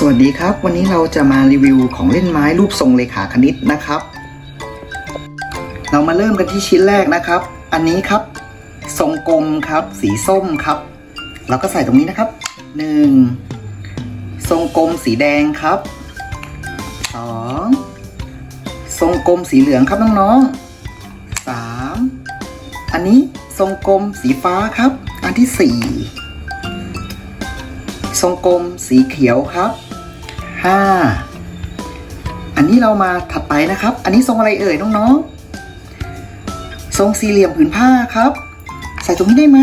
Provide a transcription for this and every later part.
สวัสดีครับ วันนี้เราจะมารีวิวของเล่นไม้รูปทรงเลขาคณิตนะครับ เรามาเริ่มกันที่ชิ้นแรกนะครับ อันนี้ครับ ทรงกลมครับ สีส้มครับ เราก็ใส่ตรงนี้นะครับหนึ่งทรงกลมสีแดงครับสองทรงกลมสีเหลืองครับน้องๆสามอันนี้ทรงกลมสีฟ้าครับ อันที่สี่ทรงกลมสีเขียวครับ ห้าอันนี้เรามาถัดไปนะครับ อันนี้ทรงอะไรเอ่ยน้องๆ ทรงสี่เหลี่ยมผืนผ้าครับ ใส่ตรงนี้ได้ไหม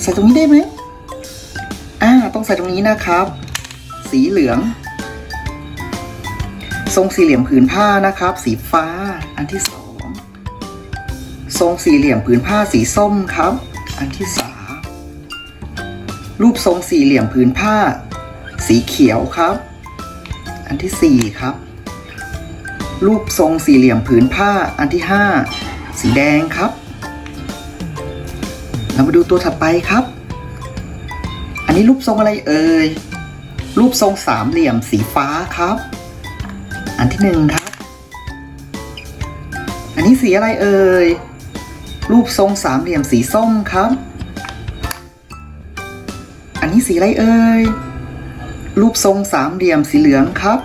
ใส่ตรงนี้ได้ไหมอ่าต้องใส่ตรงนี้นะครับ สีเหลือง ทรงสี่เหลี่ยมผืนผ้านะครับ สีฟ้า อันที่สองทรงสี่เหลี่ยมผืนผ้าสีส้มครับ อันที่สามรูปทรงสี่เหลี่ยมผืนผ้า สีเขียวครับ อันที่สี่ครับ รูปทรงสี่เหลี่ยมผืนผ้าอันที่ห้าสีแดงครับ เรามาดูตัวถัดไปครับ อันนี้รูปทรงอะไรเอ่ย รูปทรงสามเหลี่ยมสีฟ้าครับ อันที่หนึ่งครับ อันนี้สีอะไรเอ่ย รูปทรงสามเหลี่ยมสีส้มครับ อันนี้สีอะไรเอ่ย รูปทรงสามเหลี่ยมสีเหลืองครับ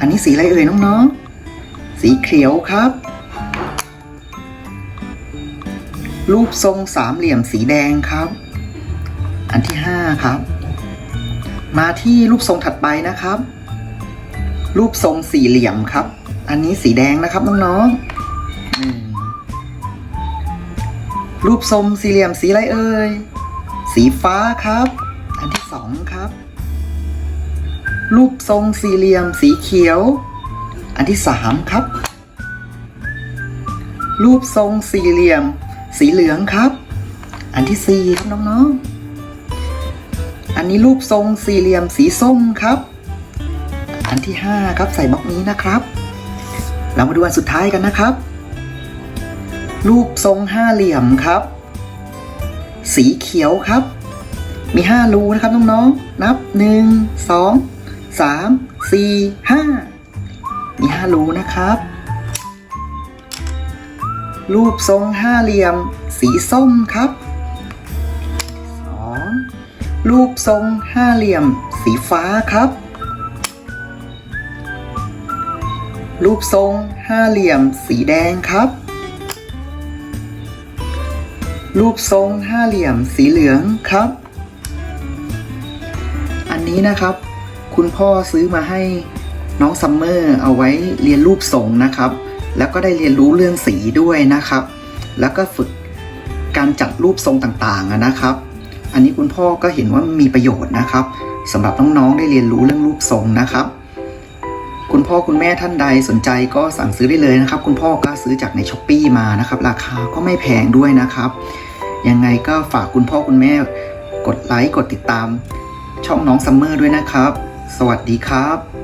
อันนี้สีอะไรเอ่ยน้องๆ สีเขียวครับ รูปทรงสามเหลี่ยมสีแดงครับ อันที่ห้าครับ มาที่รูปทรงถัดไปนะครับ รูปทรงสี่เหลี่ยมครับ อันนี้สีแดงนะครับน้องๆหนึ่งรูปทรงสี่เหลี่ยมสีอะไรเอ่ย สีฟ้าครับ อันที่สองครับ รูปทรงสี่เหลี่ยมสีเขียว อันที่สามครับ รูปทรงสี่เหลี่ยม สีเหลืองครับ อันที่สี่ครับน้องๆ อันนี้รูปทรงสี่เหลี่ยมสีส้มครับ อันที่ห้าครับใส่บล็อกนี้นะครับ เรามาดูอันสุดท้ายกันนะครับ รูปทรงห้าเหลี่ยมครับ สีเขียวครับ มีห้ารูนะครับน้องๆ นับหนึ่งสองสามสี่ห้ามีห้ารูนะครับ รูปทรงห้าเหลี่ยม สีส้มครับสองรูปทรงห้าเหลี่ยม สีฟ้าครับ รูปทรงห้าเหลี่ยม สีแดงครับรูปทรงห้าเหลี่ยมสีเหลืองครับ อันนี้นะครับ คุณพ่อซื้อมาให้น้องซัมเมอร์เอาไว้เรียนรูปทรงนะครับ แล้วก็ได้เรียนรู้เรื่องสีด้วยนะครับ แล้วก็ฝึกการจัดรูปทรงต่างๆนะครับ อันนี้คุณพ่อก็เห็นว่ามีประโยชน์นะครับสำหรับน้องๆได้เรียนรู้เรื่องรูปทรงนะครับ คุณพ่อคุณแม่ท่านใดสนใจก็สั่งซื้อได้เลยนะครับ คุณพ่อก็ซื้อจากในช้อปปีมานะครับ ราคาก็ไม่แพงด้วยนะครับ ยังไงก็ฝากคุณพ่อคุณแม่กดไลค์กดติดตาม ช่องน้องซัมเมอร์ด้วยนะครับ สวัสดีครับ